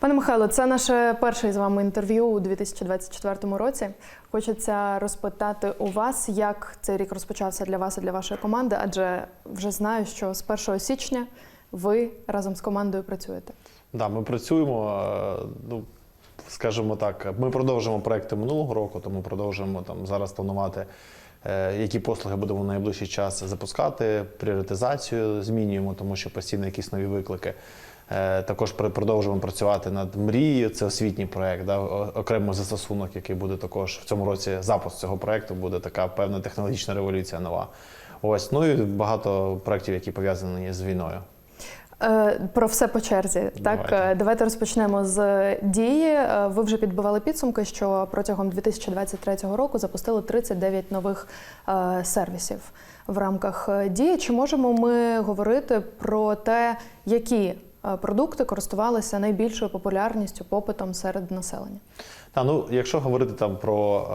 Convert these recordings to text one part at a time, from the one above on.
Пане Михайло, це наше перше з вами інтерв'ю у 2024 році. Хочеться розпитати у вас, як цей рік розпочався для вас і для вашої команди, адже вже знаю, що з 1 січня ви разом з командою працюєте. Да, ми працюємо. е, Ну, скажімо так, ми продовжуємо проекти минулого року, тому продовжуємо там зараз планувати, е, які послуги будемо в найближчий час запускати, пріоритизацію змінюємо, тому що постійно якісь нові виклики. Е, Також продовжуємо працювати над мрією. Це освітній проект, да, окремо застосунок, який буде також в цьому році. Запуск цього проекту буде така певна технологічна революція нова. Ось ну і багато проєктів, які пов'язані з війною. Е, Про все по черзі. Так, Давайте. Е, давайте розпочнемо з дії. Ви вже підбивали підсумки, що протягом 2023 року запустили 39 нових сервісів в рамках дії. Чи можемо ми говорити про те, які продукти користувалися найбільшою популярністю, попитом серед населення? Та ну, якщо говорити там про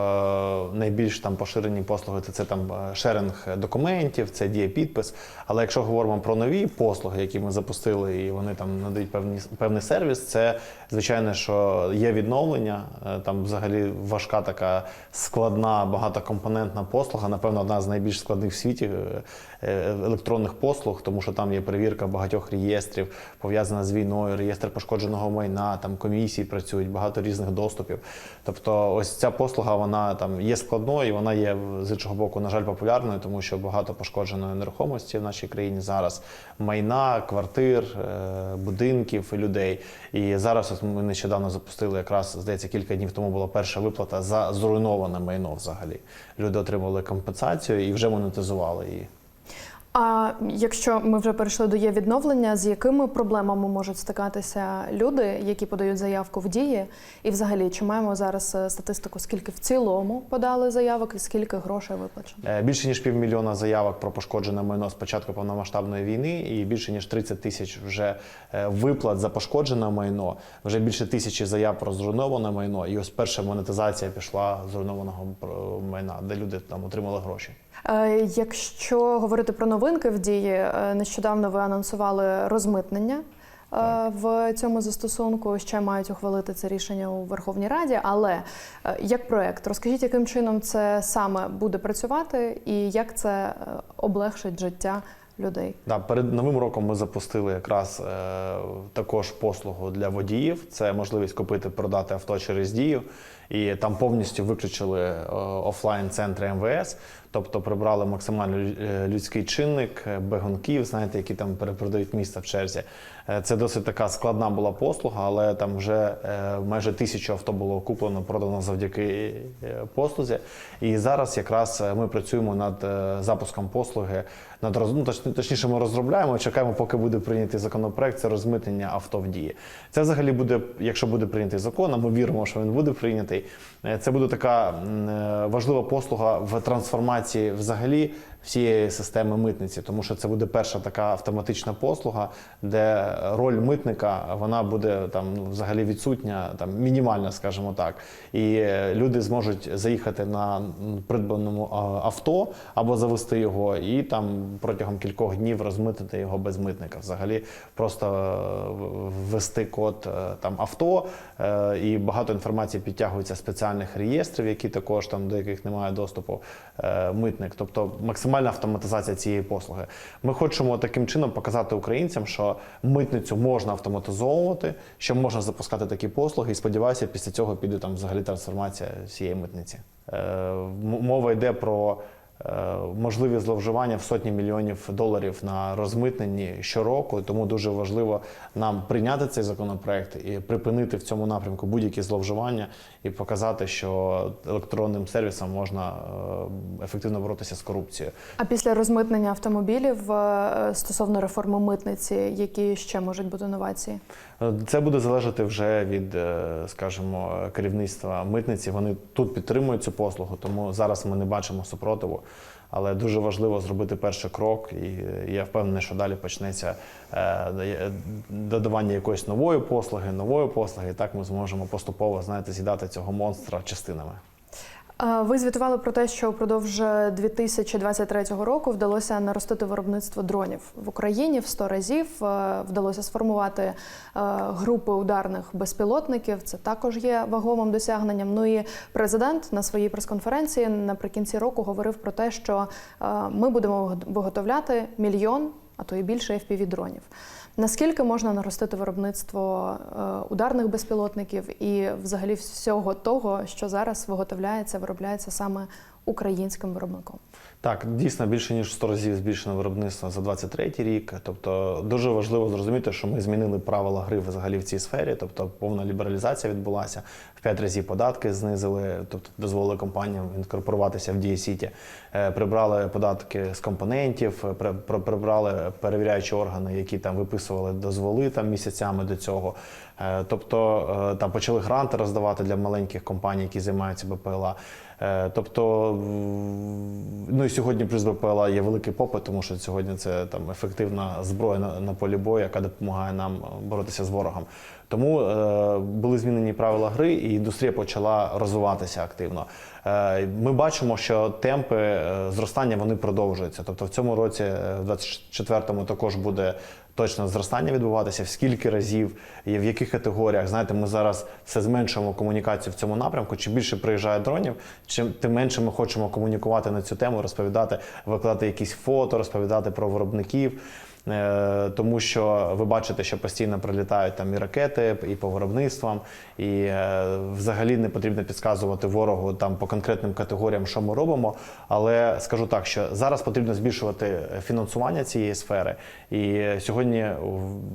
е, найбільш там поширені послуги, то це там е, шеринг документів, це діє підпис. Але якщо говоримо про нові послуги, які ми запустили, і вони там надають певні певний сервіс, це звичайно, що є відновлення. Е, Там взагалі важка така складна багатокомпонентна послуга. Напевно, одна з найбільш складних в світі е, електронних послуг, тому що там є перевірка багатьох реєстрів, пов'язана з війною, реєстр пошкодженого майна, там комісії працюють, багато різних доступів. Тобто, ось ця послуга вона там є складною, і вона є з іншого боку, на жаль, популярною, тому що багато пошкодженої нерухомості в нашій країні зараз майна, квартир, е, будинків людей. І зараз ось ми нещодавно запустили якраз здається кілька днів тому була перша виплата за зруйноване майно. Взагалі люди отримали компенсацію і вже монетизували її. А якщо ми вже перейшли до є відновлення, з якими проблемами можуть стикатися люди, які подають заявку в дії? І взагалі, чи маємо зараз е, статистику, скільки в цілому подали заявок і скільки грошей виплачено? Е, Більше ніж півмільйона заявок про пошкоджене майно з початку повномасштабної війни, і більше ніж 30 тисяч вже е, виплат за пошкоджене майно. Вже більше тисячі заяв про зруйноване майно. І ось перша монетизація пішла зруйнованого майна, де люди там отримали гроші. Якщо говорити про новинки в дії, е, нещодавно ви анонсували розмитнення. е, В цьому застосунку ще мають ухвалити це рішення у Верховній Раді. Але е, як проект, розкажіть, яким чином це саме буде працювати, і як це облегшить життя людей? Да, перед новим роком ми запустили якраз е, також послугу для водіїв. Це можливість купити, продати авто через дію. І там повністю виключили е, офлайн центри МВС, тобто прибрали максимально е, людський чинник, е, бегунків, знаєте, які там перепродають місце в черзі. Е, Це досить така складна була послуга, але там вже майже тисячу авто було куплено, продано завдяки послузі. І зараз якраз ми працюємо над запуском послуги. Над ну, точніше, ми розробляємо, чекаємо, поки буде прийнятий законопроект. Це розмитнення авто в дії. Це взагалі буде, якщо буде прийнятий закон, а ми віримо, що він буде прийнятий. е, Це буде така е, важлива послуга в трансформації взагалі всієї системи митниці, тому що це буде перша така автоматична послуга, де роль митника вона буде там ну, взагалі відсутня, там мінімальна, скажімо так. І е, люди зможуть заїхати на придбаному авто або завести його, і там протягом кількох днів розмитити його без митника. Взагалі просто е, ввести код е, там авто, і багато інформації підтягується спеціальних реєстрів, які також там до яких немає доступу митник. Тобто максимальна автоматизація цієї послуги. Ми хочемо таким чином показати українцям, що митницю можна автоматизовувати, що можна запускати такі послуги, і сподіваюся, після цього піде там взагалі трансформація всієї митниці. Е, мова йде про. Е, Можливі зловживання в сотні мільйонів доларів на розмитненні щороку, тому дуже важливо нам прийняти цей законопроект і припинити в цьому напрямку будь-які зловживання і показати, що електронним сервісом можна е, ефективно боротися з корупцією. А після розмитнення автомобілів е, стосовно реформи митниці, які ще можуть бути новації? Це буде залежати вже від, скажімо, керівництва митниці. Вони тут підтримують цю послугу, тому зараз ми не бачимо супротиву. Але дуже важливо зробити перший крок, і е, я впевнений, що далі почнеться е, додавання якоїсь нової послуги, нової послуги. І так ми зможемо поступово знаєте, з'їдати цього монстра частинами. Е, Ви звітували про те, що впродовж 2023 року вдалося наростити виробництво дронів в Україні в 100 разів. Е, Вдалося сформувати е, групи ударних безпілотників. Це також є вагомим досягненням. Ну і президент на своїй прес-конференції наприкінці року говорив про те, що е, ми будемо виготовляти мільйон, а то і більше fpv дронів. Наскільки можна наростити виробництво е, ударних безпілотників і взагалі всього того, що зараз виготовляється, виробляється саме українським виробником? Так, дійсно більше ніж в 100 разів збільшено виробництво за 23 рік. Тобто дуже важливо зрозуміти, що ми змінили правила гри взагалі в цій сфері. Тобто повна лібералізація відбулася в 5 разів податки знизили, тобто дозволили компаніям інкорпоруватися в Дія Сіті. Е, Прибрали податки з компонентів, при- при- прибрали перевіряючі органи, які там виписували дозволи там місяцями до цього. Е, Тобто е, там почали гранти роздавати для маленьких компаній, які займаються БПЛА. Е, Тобто, ну і сьогодні плюс БПЛА є великий попит, тому що сьогодні це там ефективна зброя на, на полі бою, яка допомагає нам е, боротися з ворогом. Тому е, були змінені правила гри, і індустрія почала розвиватися активно. Е, ми бачимо, що темпи е, зростання вони продовжуються. Тобто в цьому році, в 24-му, також буде точно зростання відбуватися, в скільки разів і в яких категоріях. Знаєте, ми зараз все зменшуємо комунікацію в цьому напрямку. Чим більше приїжджає дронів, чим тим менше ми хочемо комунікувати на цю тему, розповідати, викладати якісь фото, розповідати про виробників. Е, Тому що ви бачите, що постійно прилітають там і ракети, і по виробництвам, і е, взагалі не потрібно підказувати ворогу там по конкретним категоріям, що ми робимо. Але скажу так, що зараз потрібно збільшувати фінансування цієї сфери. І сьогодні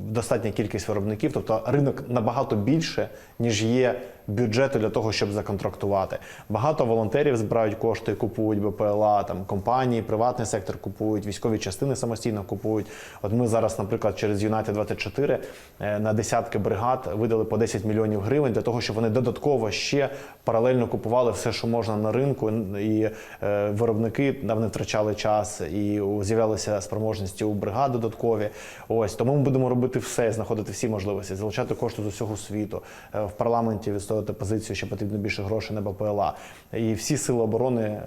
достатня кількість виробників, тобто ринок набагато більше, ніж є бюджету для того, щоб законтрактувати. Багато волонтерів збирають кошти, купують БПЛА, там компанії, приватний сектор купують, військові частини самостійно купують. От ми зараз, наприклад, через United 24 е, на десятки бригад видали по 10 мільйонів гривень для того, щоб вони додатково ще паралельно купували все, що можна на ринку, і е, виробники не втрачали час, і з'являлися спроможності у бригад додаткові. Ось тому ми будемо робити все, знаходити всі можливості, залучати кошти з усього світу е, в парламенті відстоювати позицію, що потрібно більше грошей на БПЛА. І всі сили оборони е,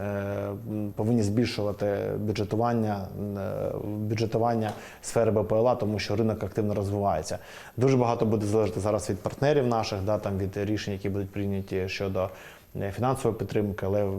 повинні збільшувати бюджетування, е, бюджетування сфери БПЛА, тому що ринок активно розвивається. Дуже багато буде залежати зараз від партнерів наших, да, там від рішень, які будуть прийняті щодо фінансової підтримки, але,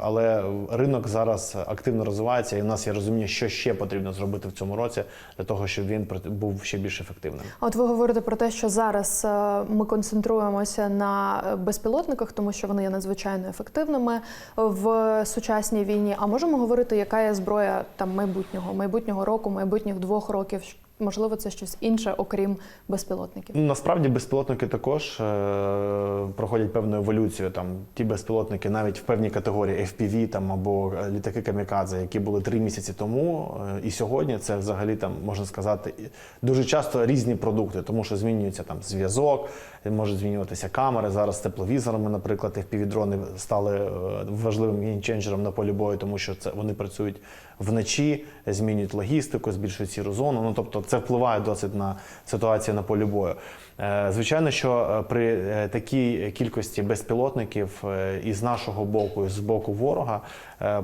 але ринок зараз активно розвивається, і в нас є розуміння, що ще потрібно зробити в цьому році для того, щоб він був ще більш ефективним. От ви говорите про те, що зараз е, ми концентруємося на е, безпілотниках, тому що вони є надзвичайно ефективними в сучасній війні. А можемо говорити, яка є зброя там майбутнього, майбутнього року, майбутніх двох років? Можливо, це щось інше, окрім безпілотників. Ну, Насправді безпілотники також е, проходять певну еволюцію. Там ті безпілотники, навіть в певній категорії FPV там або е, літаки камікадзе, які були три місяці тому, е, і сьогодні це взагалі там можна сказати дуже часто різні продукти, тому що змінюється там зв'язок, можуть змінюватися камери. Зараз з тепловізорами, наприклад, FPV-дрони стали е, важливим геймченджером на полі бою, тому що це вони працюють вночі, змінюють логістику, збільшують сіру зону. Ну тобто це впливає досить на ситуацію на полі бою. Е, Звичайно, що е, при е, такій кількості безпілотників е, і з нашого боку, і з боку ворога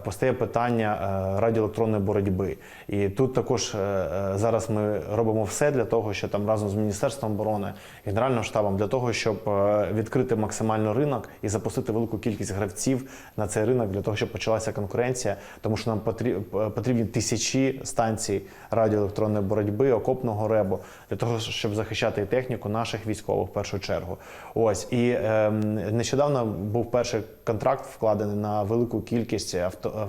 постає питання радіоелектронної боротьби. І тут також зараз ми робимо все для того, що там разом з Міністерством оборони, Генеральним штабом, для того, щоб відкрити максимально ринок і запустити велику кількість гравців на цей ринок, для того, щоб почалася конкуренція, тому що нам потрі- потрібні тисячі станцій радіоелектронної боротьби, окопного ребу, для того, щоб захищати і техніку наших військових в першу чергу. Ось і ем, нещодавно був перший контракт вкладений на велику кількість авто.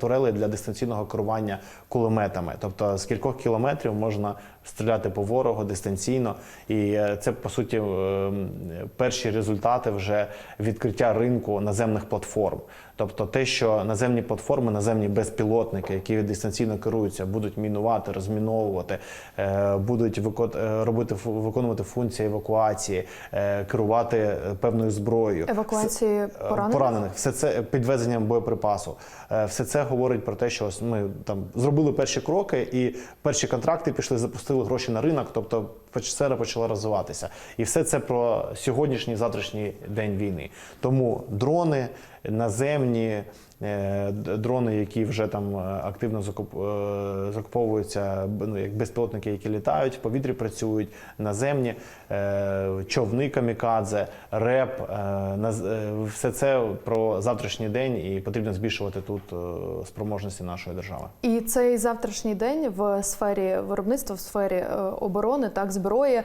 турелі для дистанційного керування кулеметами, тобто з кількох кілометрів можна стріляти по ворогу дистанційно, і е, це по суті ем, перші результати вже відкриття ринку наземних платформ. Тобто те, що наземні платформи, наземні безпілотники, які дистанційно керуються, будуть мінувати, розміновувати, е, будуть е, робити виконувати функції евакуації, е, керувати е, певною зброєю. Евакуації Е, поранених? поранених. Все це підвезенням боєприпасу. Е, Все це говорить про те, що ми там зробили перші кроки, і перші контракти пішли, запустили запустили гроші на ринок, тобто сфера почала розвиватися. І все це про сьогоднішній завтрашній день війни. Тому дрони наземні. Е, Дрони, які вже там е, активно закуп- е, закуповуються, ну, як безпілотники, які літають, в повітрі працюють, наземні, човни камікадзе, реп, все це про завтрашній день, і потрібно збільшувати тут спроможності нашої держави. І цей завтрашній день в сфері виробництва, в сфері оборони, так зброї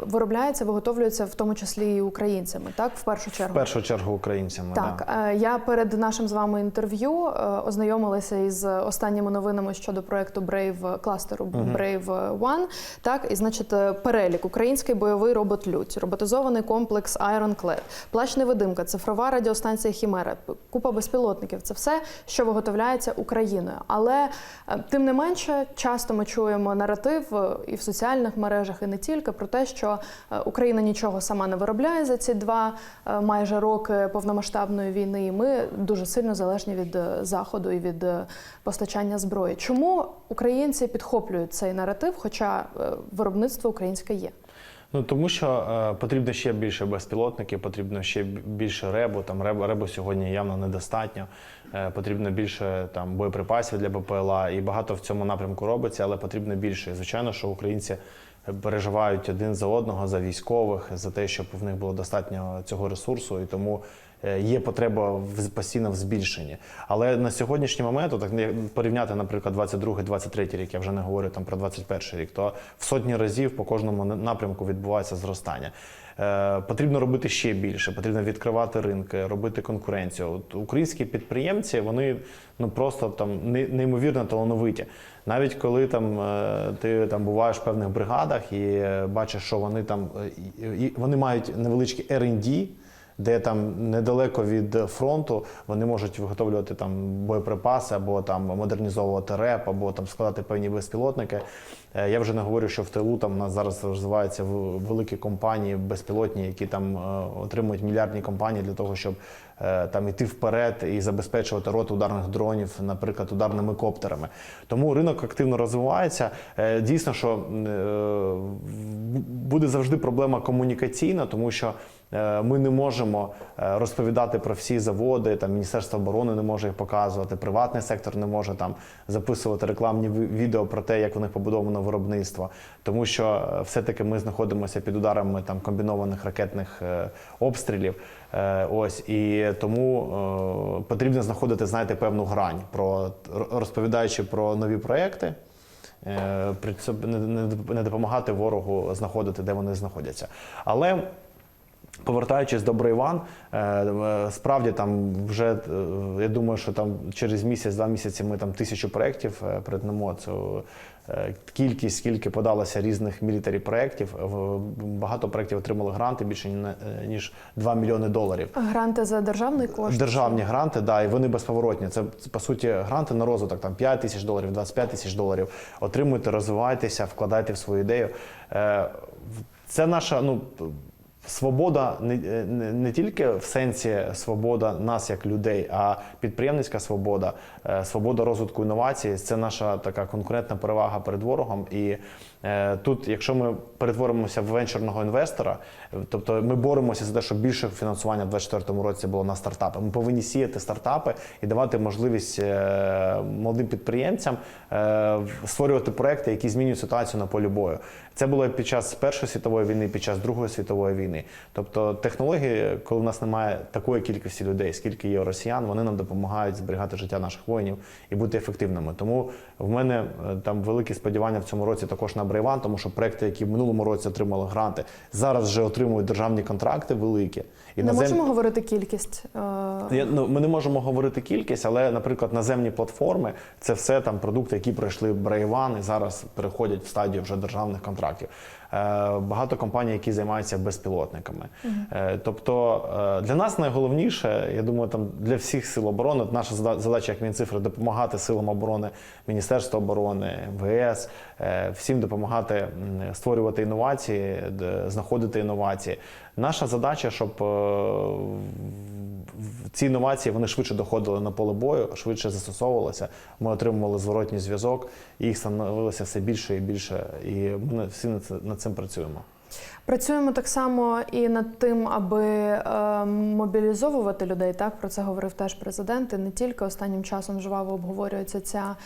виробляється, виготовлюється в тому числі і українцями, так в першу чергу. В першу чергу українцями. Так, Да. я перед нашим вами інтерв'ю е, ознайомилася із останніми новинами щодо проекту Brave кластеру Brave One. Так, і значить, е, перелік український бойовий робот Людь, роботизований комплекс Ironclad, плащ-невидимка, цифрова радіостанція Хімера, купа безпілотників. Це все, що виготовляється Україною. Але е, тим не менше, часто ми чуємо наратив е, і в соціальних мережах, і не тільки про те, що е, Україна нічого сама не виробляє за ці два е, майже роки повномасштабної війни. І ми дуже сильно залежні від е, заходу і від е, постачання зброї. Чому українці підхоплюють цей наратив, хоча е, виробництво українське є? Ну тому що е, потрібно ще більше безпілотників, потрібно ще більше ребу. Там ребу, ребу сьогодні явно недостатньо. Е, потрібно більше там боєприпасів для БПЛА, і багато в цьому напрямку робиться, але потрібно більше. Звичайно, що українці переживають один за одного, за військових, за те, щоб в них було достатньо цього ресурсу, і тому. Е, Є потреба в постійно в збільшенні, але на сьогоднішній момент, так порівняти, наприклад, 22-23 рік, я вже не говорю там про 21 рік, то в сотні разів по кожному напрямку відбувається зростання. Е, потрібно робити ще більше, потрібно відкривати ринки, робити конкуренцію. От українські підприємці вони ну просто там не- неймовірно талановиті. Навіть коли там е, ти там буваєш в певних бригадах і бачиш, що вони там і вони мають невеличкі R&D, де там недалеко від фронту вони можуть виготовлювати там боєприпаси або там модернізовувати реп, або там складати певні безпілотники. Е, Я вже не говорю, що в тилу там у нас зараз розвиваються великі компанії безпілотні, які там е, отримують мільярдні компанії для того, щоб е, там іти вперед і забезпечувати рот ударних дронів, наприклад, ударними коптерами. Тому ринок активно розвивається. Дійсно, що буде завжди проблема комунікаційна, тому що ми не можемо е, розповідати про всі заводи. Там Міністерство оборони не може їх показувати, приватний сектор не може там записувати рекламні відео про те, як у них побудовано виробництво, тому що е, все-таки ми знаходимося під ударами там комбінованих ракетних е, обстрілів. Е, Ось і тому е, потрібно знаходити, знаєте, певну грань про розповідаючи про нові проекти. е, При цьому не допомагати ворогу знаходити, де вони знаходяться. Але Повертаючись до Брейван, е, е, справді там вже е, я думаю, що там через місяць-два місяці ми там тисячу проєктів перетнемо. Цю кількість, скільки подалося різних мілітарі проєктів. Багато проєктів отримали гранти більше ніж 2 мільйони доларів. Гранти за державний кошт. Державні гранти, да, і вони безповоротні. Це, по суті гранти на розвиток там 5 тисяч доларів, 25 тисяч доларів. Отримуйте, розвивайтеся, вкладайте в свою ідею. Це наша ну. Свобода не, не, не тільки в сенсі свобода нас як людей, а підприємницька свобода, е, свобода розвитку інновацій це наша така конкурентна перевага перед ворогом. І е, тут, якщо ми перетворимося в венчурного інвестора, е, тобто ми боремося за те, щоб більше фінансування в 2024 році було на стартапи. Ми повинні сіяти стартапи і давати можливість е, молодим підприємцям е, створювати проекти, які змінюють ситуацію на полі бою. Це було під час Першої світової війни, під час Другої світової війни. Тобто технології, коли в нас немає такої кількості людей, скільки є росіян, вони нам допомагають зберігати життя наших воїнів і бути ефективними. Тому в мене е, там великі сподівання в цьому році також на Брейван, тому що проекти, які в минулому році отримали гранти, зараз вже отримують державні контракти великі. І Не назем- можемо говорити кількість. е, я, ну, ми не можемо говорити кількість, але, наприклад, наземні платформи це все там продукти, які пройшли Брейван і зараз переходять в стадію вже державних контрактів. Е, багато компаній, які займаються безпілотниками. Е, тобто для нас найголовніше, я думаю, там для всіх сил оборони, наша задача як Мінцифри допомагати силам оборони, Міністерству оборони, МВС, всім допомагати створювати інновації, знаходити інновації. Наша задача, щоб е, ці інновації вони швидше доходили на поле бою, швидше застосовувалися. Ми отримували зворотній зв'язок, їх становилося все більше і більше. І ми всі над, цим працюємо. Працюємо так само і над тим, аби е, мобілізовувати людей. Так про це говорив теж президент. І не тільки останнім часом жваво обговорюється ця е,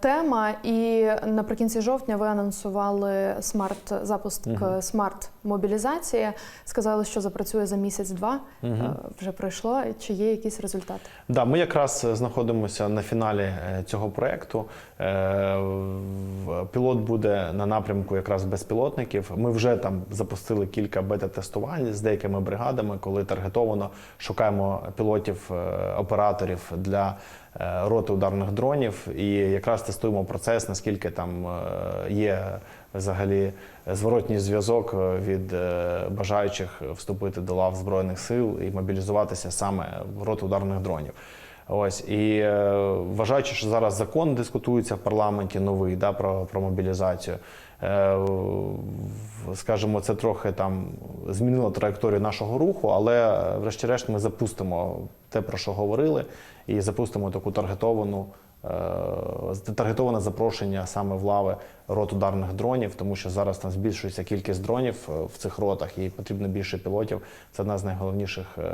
тема. І наприкінці жовтня ви анонсували смарт запуск Мгм. смарт мобілізації. Сказали, що запрацює за місяць-два. Е, вже пройшло. Чи є якісь результати? Да, ми якраз е, знаходимося на фіналі е, цього проекту. Е, Пілот буде на напрямку якраз безпілотників. Ми вже там запустили кілька бета-тестувань з деякими бригадами, коли таргетовано шукаємо пілотів, е, операторів для е, роти ударних дронів, і якраз тестуємо процес, наскільки там е, є взагалі зворотній зв'язок е, від е, бажаючих вступити до лав збройних сил і мобілізуватися саме в роту ударних дронів. Ось і е, вважаючи, що зараз закон дискутується в парламенті новий да, про, про мобілізацію. Е, скажімо, це трохи там змінило траєкторію нашого руху, але е, врешті-решт ми запустимо те, про що говорили, і запустимо таку таргетовану. е, Таргетоване запрошення саме в лави рот ударних дронів, тому що зараз там збільшується кількість дронів е, в цих ротах і потрібно більше пілотів. Це одна з найголовніших е,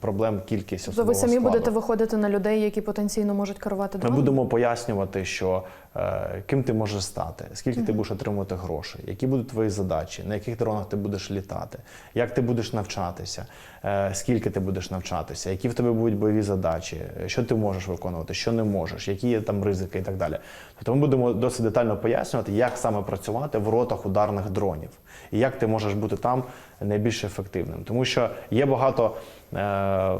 проблем. Кількість То ви самі складу. будете виходити на людей, які потенційно можуть керувати Ми будемо пояснювати, що е, ким ти можеш стати, скільки ти будеш отримувати грошей, які будуть твої задачі, на яких дронах ти будеш літати, як ти будеш навчатися, е, скільки ти будеш навчатися, які в тебе будуть бойові задачі, що ти можеш виконувати, що не можеш, які є там ризики і так далі. Тобто ми будемо досить детально пояснювати, як саме працювати в ротах ударних дронів і як ти можеш бути там найбільш ефективним. Тому що є багато е,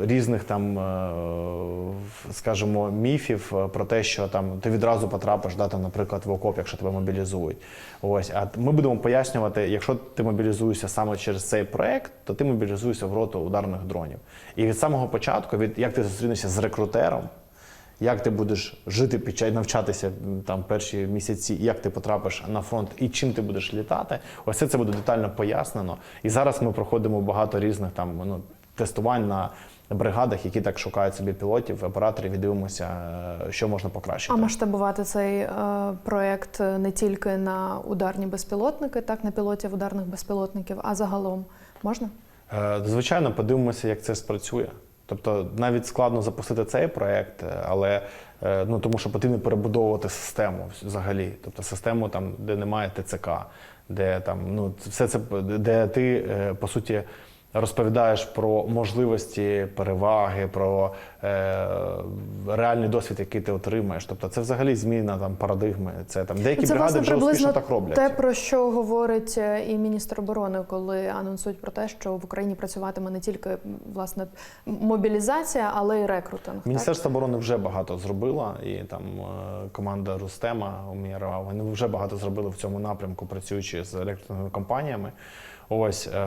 різних там, е, скажімо, міфів е, про те, що там ти відразу потрапиш, да, там, наприклад, в окоп, якщо тебе мобілізують. Ось, а ми будемо пояснювати, якщо ти мобілізуєшся саме через цей проект, то ти мобілізуєшся в роту ударних дронів. І від самого початку, від як ти зустрінешся з рекрутером. Як ти будеш жити під час навчатися там перші місяці, як ти потрапиш на фронт і чим ти будеш літати? Ось це, буде детально пояснено. І зараз ми проходимо багато різних там ну, тестувань на бригадах, які так шукають собі пілотів, операторів і дивимося, е, що можна покращити. А масштабувати цей е, проект не тільки на ударні безпілотники, так на пілотів ударних безпілотників, а загалом можна? Е, Звичайно, подивимося, як це спрацює. Тобто навіть складно запустити цей проект, але е, ну тому що потрібно перебудовувати систему взагалі. Тобто систему там, де немає ТЦК, де там ну все це де ти е, по суті. Розповідаєш про можливості, переваги, про е, реальний досвід, який ти отримаєш. Тобто, це взагалі зміна там парадигми. Це там деякі це бригади вже успішно так роблять. те, про що говорить е, і міністр оборони, коли анонсують про те, що в Україні працюватиме не тільки власне мобілізація, але й рекрутинг. так? Міністерство оборони вже багато зробило, і там е, команда Рустема Умірова, вони вже багато зробили в цьому напрямку, працюючи з рекрутинговими компаніями. Ось, е,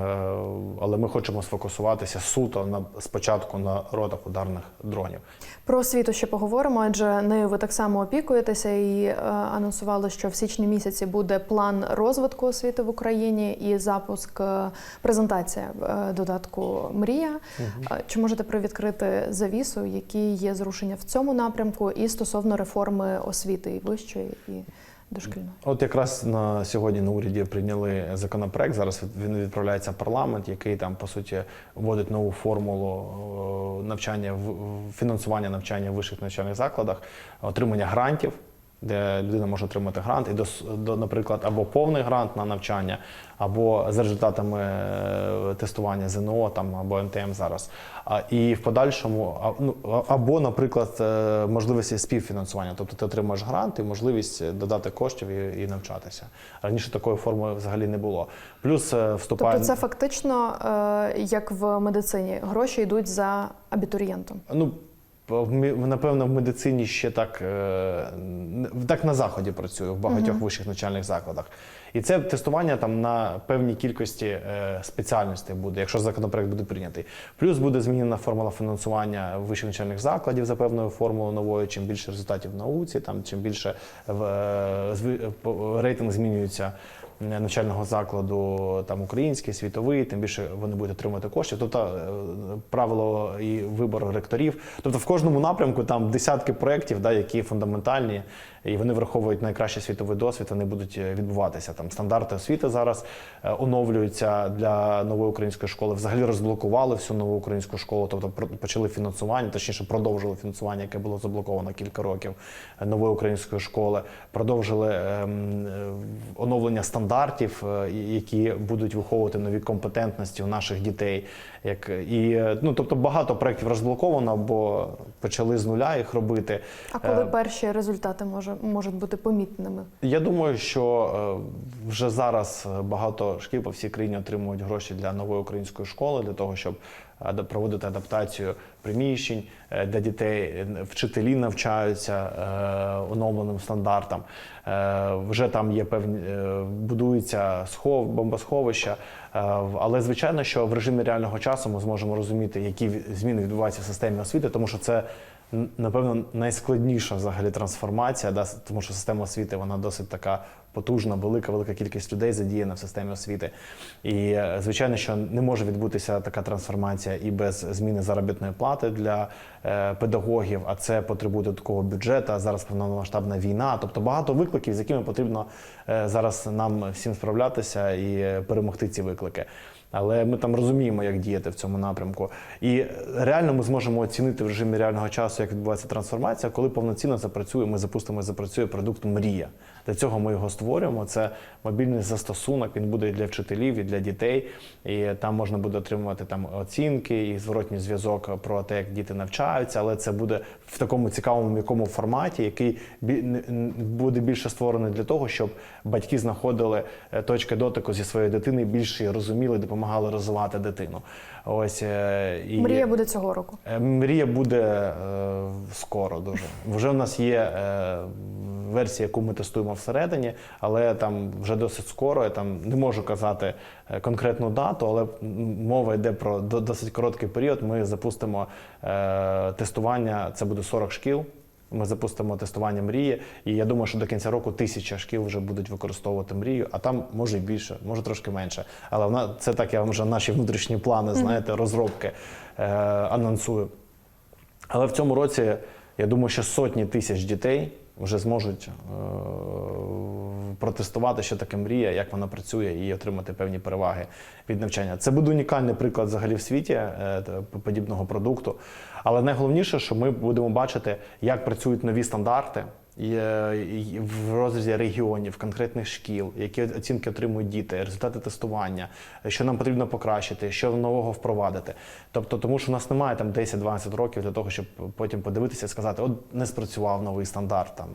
але ми хочемо сфокусуватися суто на спочатку на ротах ударних дронів. Про освіту ще поговоримо, адже нею ви так само опікуєтеся і е, анонсували, що в січні місяці буде план розвитку освіти в Україні і запуск е, презентація е, додатку Мрія. Е, Чи можете привідкрити завісу, які є зрушення в цьому напрямку, і стосовно реформи освіти і вищої і дошкільної? От якраз на сьогодні на уряді прийняли законопроект. Зараз він відправляється в парламент, який там по суті вводить нову формулу е, навчання в- фінансування навчання в вищих навчальних закладах, отримання грантів. Де людина може отримати грант, і до, до, наприклад, або повний грант на навчання, або за результатами е, тестування ЗНО там або НТМ зараз. А, і в подальшому, а, ну, або, наприклад, е, можливості співфінансування. Тобто ти отримаєш грант і можливість додати коштів і, і навчатися. Раніше такої форми взагалі не було. Плюс е, вступає Тобто, це фактично е, як в медицині, гроші йдуть за абітурієнтом. Ну, напевно, в медицині ще так, е, так на заході працює в багатьох вищих навчальних закладах. І це тестування там на певній кількості е, спеціальностей буде, якщо законопроект буде прийнятий. Плюс буде змінена формула фінансування вищих навчальних закладів за певною формулою новою. Чим більше результатів в науці, там чим більше в, е, рейтинг змінюється навчального закладу, там український, світовий, тим більше вони будуть отримувати коштів. Тобто е, правило і вибор ректорів. Тобто в кожному напрямку там десятки проєктів, да, які фундаментальні, і вони враховують найкращий світовий досвід. Вони будуть е, відбуватися. Там стандарти освіти зараз е, оновлюються для нової української школи. Взагалі розблокували всю нову українську школу, тобто почали фінансування, точніше продовжили фінансування, яке було заблоковано кілька років е, нової української школи. Продовжили ем, е, оновлення стандартів, е, і- які будуть виховувати нові компетентності у наших дітей. Як і е, ну тобто багато проєктів розблоковано, бо почали з нуля їх робити. А коли Е, перші результати може, можуть бути помітними? я думаю, що е, вже зараз е, багато шкіл по всій країні отримують гроші для нової української школи, для того, щоб проводити адаптацію приміщень е, для дітей. Е, Вчителі навчаються е, оновленим стандартам. Вже там є певні будуються схов, бомбосховища. Але звичайно, що в режимі реального часу ми зможемо розуміти, які зміни відбуваються в системі освіти, тому що це напевно найскладніша взагалі трансформація, да, тому що система освіти вона досить така потужна, велика, велика кількість людей задіяна в системі освіти. І звичайно, що не може відбутися така трансформація і без зміни заробітної плати для е, педагогів, а це потребує додаткового бюджету. Зараз повномасштабна війна. Тобто багато викликів, з якими потрібно е, зараз нам всім справлятися і перемогти ці виклики. Але ми там розуміємо, як діяти в цьому напрямку. І реально ми зможемо оцінити в режимі реального часу, як відбувається трансформація, коли повноцінно запрацює, ми запустимо і запрацює продукт Мрія. Для цього ми його створюємо. Це мобільний застосунок. Він буде і для вчителів, і для дітей. І там можна буде отримувати там оцінки і зворотній зв'язок про те, як діти навчаються. Але це буде в такому цікавому м'якому форматі, який буде більше створений для того, щоб батьки знаходили е, точки дотику зі своєю дитиною, більше її розуміли, допомагали розвивати дитину. Ось е, і Мрія буде цього року. Е, Мрія буде е, скоро дуже. Вже в нас є е, версія, яку ми тестуємо всередині, але там вже досить скоро. Я там не можу казати е, конкретну дату, але мова йде про досить короткий період. Ми запустимо е, тестування. Це буде 40 шкіл. Ми запустимо тестування мрії, і я думаю, що до кінця року тисяча шкіл вже будуть використовувати мрію, а там може і більше, може трошки менше. Але вона це так, я вам вже наші внутрішні плани, знаєте, розробки е, анонсую. Але в цьому році я думаю, що сотні тисяч дітей вже зможуть е, протестувати, що таке мрія, як вона працює, і отримати певні переваги від навчання. Це буде унікальний приклад взагалі в світі е, подібного продукту. Але найголовніше, що ми будемо бачити, як працюють нові стандарти. Е, В розрізі регіонів, конкретних шкіл, які оцінки отримують діти, результати тестування, що нам потрібно покращити, що нового впровадити. Тобто, тому що у нас немає там 10-12 років для того, щоб потім подивитися і сказати, от не спрацював новий стандарт, там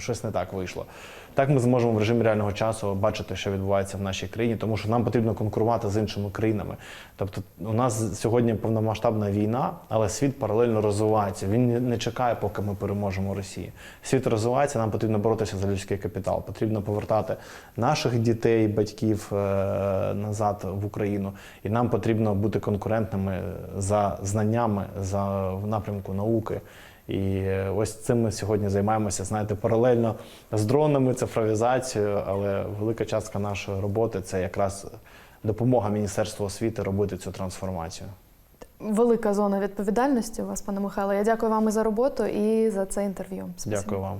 щось не так вийшло. Так ми зможемо в режимі реального часу бачити, що відбувається в нашій країні, тому що нам потрібно конкурувати з іншими країнами. Тобто, у нас сьогодні повномасштабна війна, але світ паралельно розвивається. Він не- чекає, поки ми переможемо Росію. Світ розвивається, нам потрібно боротися за людський капітал. Потрібно повертати наших дітей, батьків е, назад в Україну. І нам потрібно бути конкурентними за знаннями, за в напрямку науки. І е, ось цим ми сьогодні займаємося, знаєте, паралельно з дронами, цифровізацією, але велика частка нашої роботи це якраз допомога Міністерству освіти робити цю трансформацію. Велика зона відповідальності у вас, пане Михайло. Я дякую вам і за роботу, і за це інтерв'ю. Дякую вам.